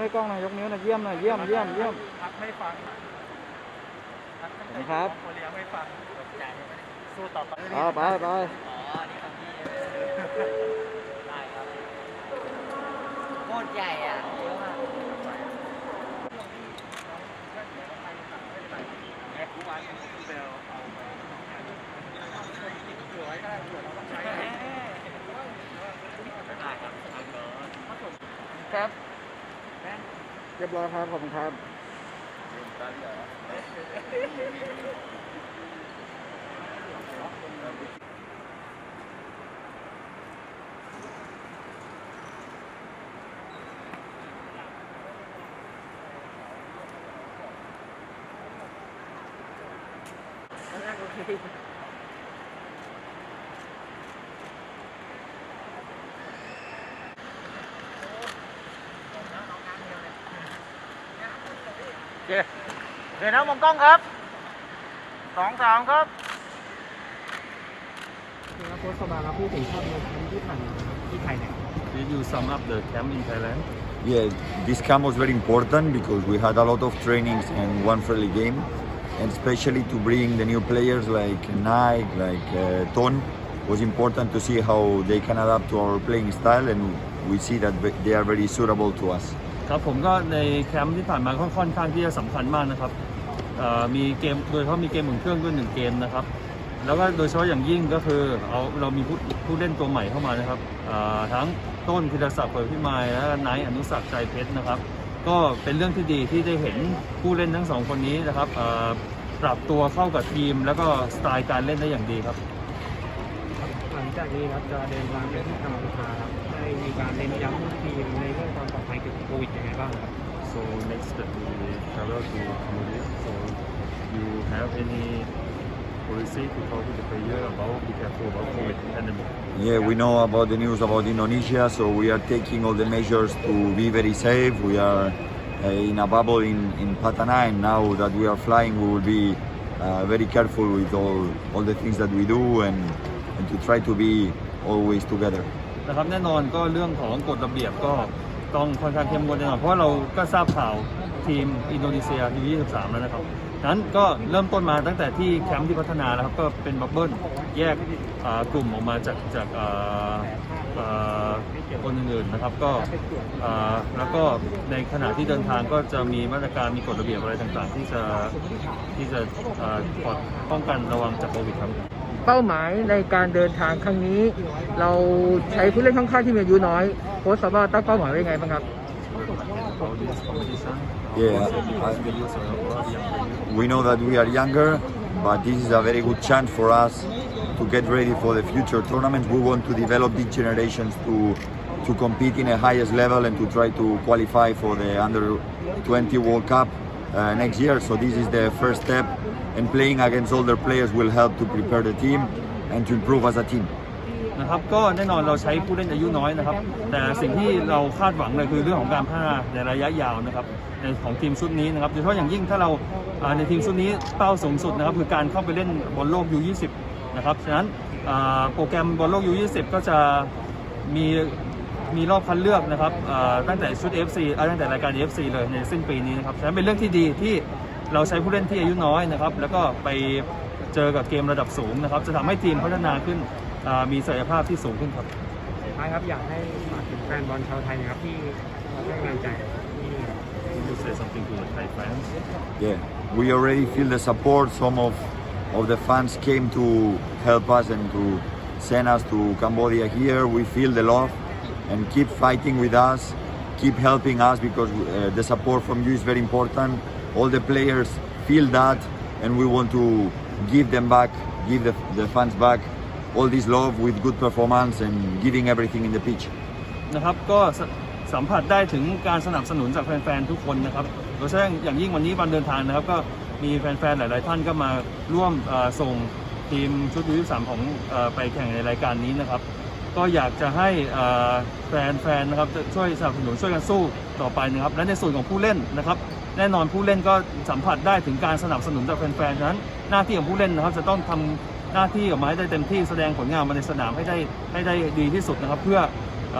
ให้กล้องหน่อยยกนิ้วหน่อยเยี่ยมหน่อยเยี่ยมเยี่ยมเยี่ยมทักไม่ฟังทักสวัสดีครับโคเรียไม่ฟังสู้ต่อไปเอาไปไปอ๋อนี่ของพี่ได้ครับโคตรใหญ่อะเยอะมากแอปวานเบลเอาไปเหลือไว้ก็ได้เผื่อเราต้องใช้ได้ครับทาง เรียบร้อยครับขอบคุณครับโอเค เดี๋ยวนะมองกล้องครับสองสามครับ โค้ชสบายครับพูดถึงภาพในครั้งที่ผ่านมาที่ไทยเนี่ย Did you sum up the camp in Thailand? Yeah, this camp was very important because we had a lot of trainings and one friendly game, and especially to bring the new players like Nike, like uh, Ton, was important to see how they can adapt to our playing style, and we see that they are very suitable to us. ครับผมก็ในแคมป์ที่ผ่านมาค่อนข้างที่จะสำคัญมากนะครับมีเกมโดยเฉพาะมีเกมอุ่นเครื่องด้วยหนึ่งเกมนะครับ แล้วก็โดยเฉพาะอย่างยิ่งก็คือเอาเรามีผู้ผู้เล่นตัวใหม่เข้ามานะครับทั้งต้นธีรศักดิ์เปิดพิมายและไนท์อนุสักใจเพชรนะครับ ก็เป็นเรื่องที่ดีที่ได้เห็นผู้เล่นทั้งสองคนนี้นะครับปรับตัวเข้ากับทีม แล้วก็สไตล์การเล่นได้อย่างดีครับ หลังจากนี้ครับจะเดินทางไปที่กัมพูชาครับ ได้มีการเน้นย้ำทีมในเรื่องความปลอดภัยเกี่ยวกับโควิดยังไงบ้างครับ So next step we travel to Cambodia. So you have any policy to talk to the player about be careful about COVID pandemic? Yeah, we know about the news about Indonesia, so we are taking all the measures to be very safe. We are uh, in a bubble in, in Patana, and now that we are flying, we will be uh, very careful with all, all the things that we do and, and to try to be always together. นะครับแน่นอนก็เรื่องของกฎระเบียบก็ต้องค่อนข้างเข้มงวดแน่นอนเพราะเราก็ทราบข่าวทีมอินโดนีเซียยู23 แล้วนะครับนั้นก็เริ่มต้นมาตั้งแต่ที่แคมป์ที่พัฒนาแล้วครับก็เป็นบับเบิ้ลแยกกลุ่มออกมาจากจากคนอื่นๆนะครับก็แล้วก็ในขณะที่เดินทางก็จะมีมาตรการมีกฎระเบียบอะไรต่างๆ ที่จะที่จะปลอดป้องกันระวังจากโควิดครับ เป้าหมายในการเดินทางครั้งนี้ เราใช้ผู้เล่นค่อนข้างที่มีอายุน้อยโค้ชสบายตั้งเป้าหมายไว้ยังไงบ้างครับ All this competition Yeah, because we use a lot of young players. we know that we are younger, but this is a very good chance for us to get ready for the future tournaments. We want to develop these generations to to compete in the highest level and to try to qualify for the under 20 World Cup Uh, next year. So this is the first step, and playing against older players will help to prepare the team and to improve as a team. นะครับก็แน่นอนเราใช้ผู้เล่นอายุน้อยนะครับ แต่สิ่งที่เราคาดหวังเลยคือเรื่องของการพัฒนาในระยะยาวนะครับในของทีมชุดนี้นะครับโดยเฉพาะอย่างยิ่งถ้าเราในทีมชุดนี้เป้าสูงสุดนะครับคือการเข้าไปเล่นบอลโลก U20 นะครับฉะนั้นโปรแกรมบอลโลก U20 ก็จะมี มีรอบคัดเลือกนะครับอ่าตั้งแต่ชุด FC อ่าตั้งแต่รายการ FC เลยในสิ้นปีนี้นะครับฉะนั้นเป็นเรื่องที่ดีที่เราใช้ผู้เล่นที่อายุน้อยนะครับแล้วก็ไปเจอกับเกมระดับสูงนะครับจะทำให้ทีมพัฒนาขึ้นอ่ามีศักยภาพที่สูงขึ้นครับสุดท้ายครับอยากให้ฝากถึงแฟนบอลชาวไทยนะครับที่ให้กำลังใจที่ Would you say something to the Thai fans? Yeah, we already feel the support. Some of of the fans came to help us and to send us to Cambodia here. We feel the love and keep fighting with us, keep helping us because uh, the support from you is very important. All the players feel that, and we want to give them back, give the, the fans back all this love with good performance and giving everything in the pitch. นะครับก็สสัมผัสได้ถึงการสนับสนุนจากแฟนๆทุกคนนะครับโดยเฉพาะอย่างยิ่งวันนี้วันเดินทางนะครับ ก็มีแฟนๆหลายๆท่านก็มาร่วมส่งทีมชุดยู23ของเอ่อไปแข่งในรายการนี้นะครับ ก็อยากจะให้แฟนๆนะครับช่วยสนับสนุนช่วยกันสู้ต่อไปนะครับ และในส่วนของผู้เล่นนะครับ แน่นอนผู้เล่นก็สัมผัสได้ถึงการสนับสนุนจากแฟนๆฉะนั้น หน้าที่ของผู้เล่นนะครับ จะต้องทำหน้าที่ออกมาให้ได้เต็มที่แสดงผลงานมาในสนามให้ได้ให้ได้ดีที่สุดนะครับ เพื่ออ